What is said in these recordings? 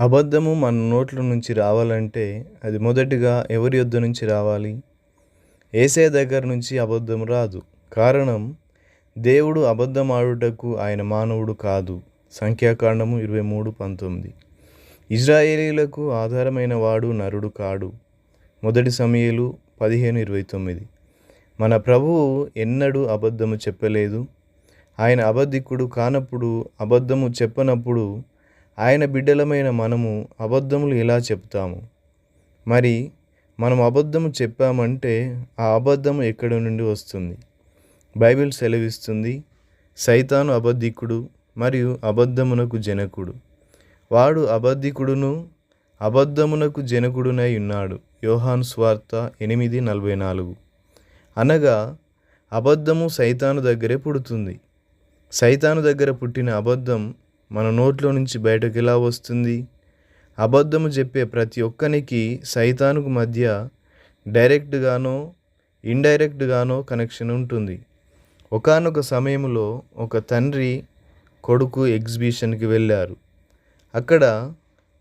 అబద్ధము మన నోట్ల నుంచి రావాలంటే అది మొదటిగా ఎవరి యొద్ద నుంచి రావాలి? ఏసే దగ్గర నుంచి అబద్ధం రాదు. కారణం దేవుడు అబద్ధమాడుటకు ఆయన మానవుడు కాదు. సంఖ్యాకాండము ఇరవై మూడు పంతొమ్మిది. ఇజ్రాయేలీలకు ఆధారమైన వాడు నరుడు కాడు. మొదటి సమయలు పదిహేను ఇరవై తొమ్మిది. మన ప్రభువు ఎన్నడూ అబద్ధము చెప్పలేదు. ఆయన అబద్ధికుడు కానప్పుడు అబద్ధము చెప్పనప్పుడు ఆయన బిడ్డలమైన మనము అబద్ధములు ఎలా చెప్తాము? మరి మనం అబద్ధము చెప్పామంటే ఆ అబద్ధము ఎక్కడి నుండి వస్తుంది? బైబిల్ సెలవిస్తుంది సైతాను అబద్ధికుడు మరియు అబద్ధమునకు జనకుడు. వాడు అబద్ధికుడును అబద్ధమునకు జనకుడునై ఉన్నాడు. యోహాను స్వార్త ఎనిమిది నలభై నాలుగు. అనగా అబద్ధము సైతాను దగ్గరే పుడుతుంది. సైతాను దగ్గర పుట్టిన అబద్ధం మన నోట్లో నుంచి బయటకు ఎలా వస్తుంది? అబద్ధము చెప్పే ప్రతి ఒక్కనికి సైతానుకు మధ్య డైరెక్ట్గానో ఇండైరెక్ట్గానో కనెక్షన్ ఉంటుంది. ఒకానొక సమయంలో ఒక తండ్రి కొడుకు ఎగ్జిబిషన్కి వెళ్ళారు. అక్కడ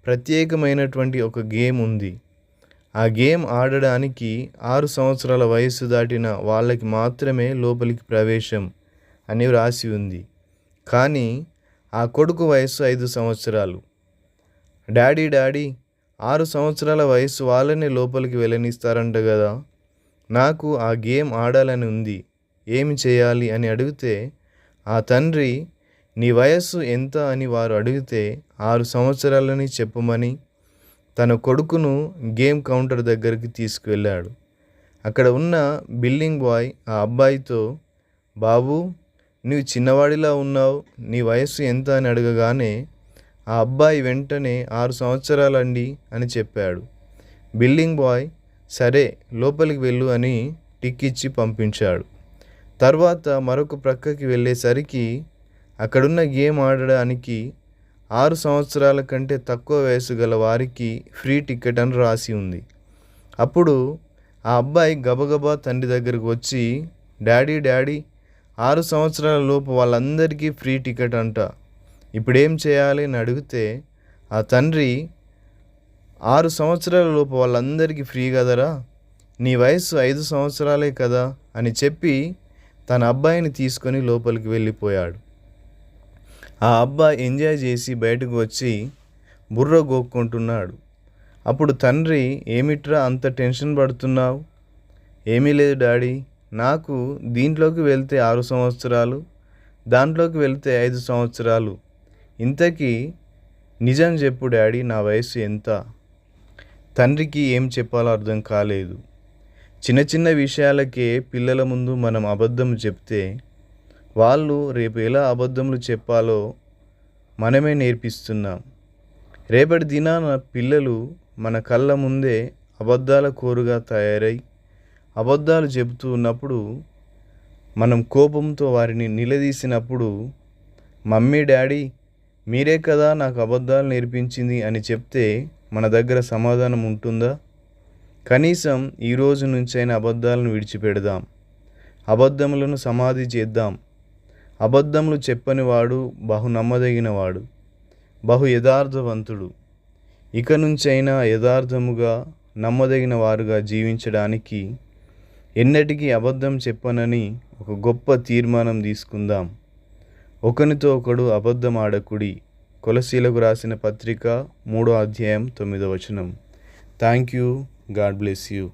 ప్రత్యేకమైనటువంటి ఒక గేమ్ ఉంది. ఆ గేమ్ ఆడడానికి ఆరు సంవత్సరాల వయస్సు దాటిన వాళ్ళకి మాత్రమే లోపలికి ప్రవేశం అని వ్రాసి ఉంది. కానీ ఆ కొడుకు వయస్సు ఐదు సంవత్సరాలు. డాడీ డాడీ ఆరు సంవత్సరాల వయస్సు వాళ్ళని లోపలికి వెళ్ళనిస్తారంట కదా నాకు ఆ గేమ్ ఆడాలని ఉంది. ఏమి చేయాలి అని అడిగితే ఆ తండ్రి నీ వయస్సు ఎంత అని వారు అడిగితే ఆరు సంవత్సరాలని చెప్పమని తన కొడుకును గేమ్ కౌంటర్ దగ్గరికి తీసుకువెళ్ళాడు. అక్కడ ఉన్న బిల్లింగ్ బాయ్ ఆ అబ్బాయితో బాబు నువ్వు చిన్నవాడిలా ఉన్నావు నీ వయస్సు ఎంత అని అడగగానే ఆ అబ్బాయి వెంటనే ఆరు సంవత్సరాలండి అని చెప్పాడు. బిల్డింగ్ బాయ్ సరే లోపలికి వెళ్ళు అని టిక్ ఇచ్చి పంపించాడు. తర్వాత మరొక ప్రక్కకి వెళ్ళేసరికి అక్కడున్న గేమ్ ఆడడానికి ఆరు సంవత్సరాల కంటే తక్కువ వయసు గల వారికి ఫ్రీ టికెట్ అని రాసి ఉంది. అప్పుడు ఆ అబ్బాయి గబగబా తండ్రి దగ్గరకు వచ్చి డాడీ డాడీ ఆరు సంవత్సరాల లోపు వాళ్ళందరికీ ఫ్రీ టికెట్ అంట. ఇప్పుడేం చేయాలి అని అడిగితే ఆ తండ్రి ఆరు సంవత్సరాల లోపు వాళ్ళందరికీ ఫ్రీ కదరా? నీ వయసు ఐదు సంవత్సరాలే కదా? అని చెప్పి తన అబ్బాయిని తీసుకొని లోపలికి వెళ్ళిపోయాడు. ఆ అబ్బాయి ఎంజాయ్ చేసి బయటకు వచ్చి బుర్ర గోక్కుంటున్నాడు. అప్పుడు తండ్రి ఏమిట్రా అంత టెన్షన్ పడుతున్నావు? ఏమీ లేదు డాడీ. నాకు దీంట్లోకి వెళ్తే ఆరు సంవత్సరాలు దాంట్లోకి వెళ్తే ఐదు సంవత్సరాలు. ఇంతకీ నిజం చెప్పు డాడీ నా వయసు ఎంత? తండ్రికి ఏం చెప్పాలో అర్థం కాలేదు. చిన్న చిన్న విషయాలకే పిల్లల ముందు మనం అబద్ధం చెప్తే వాళ్ళు రేపు ఎలా అబద్ధములు చెప్పాలో మనమే నేర్పిస్తున్నాం. రేపటి దినాన పిల్లలు మన కళ్ళ ముందే అబద్ధాల కోరుగా తయారై అబద్ధాలు చెబుతూ ఉన్నప్పుడు మనం కోపంతో వారిని నిలదీసినప్పుడు మమ్మీ డాడీ మీరే కదా నాకు అబద్ధాలు నేర్పించింది అని చెప్తే మన దగ్గర సమాధానం ఉంటుందా? కనీసం ఈ రోజు నుంచైనా అబద్ధాలను విడిచిపెడదాం. అబద్ధములను సమాధి చేద్దాం. అబద్ధములు చెప్పని వాడు బహు నమ్మదగినవాడు బహు యథార్థవంతుడు. ఇక నుంచైనా యథార్థముగా నమ్మదగిన వారుగా జీవించడానికి ఎన్నటికీ అబద్ధం చెప్పనని ఒక గొప్ప తీర్మానం తీసుకుందాం. ఒకనితో ఒకడు అబద్ధం ఆడకుడి. కొలసీలకు రాసిన పత్రిక మూడో అధ్యాయం తొమ్మిదో వచనం. Thank you God bless you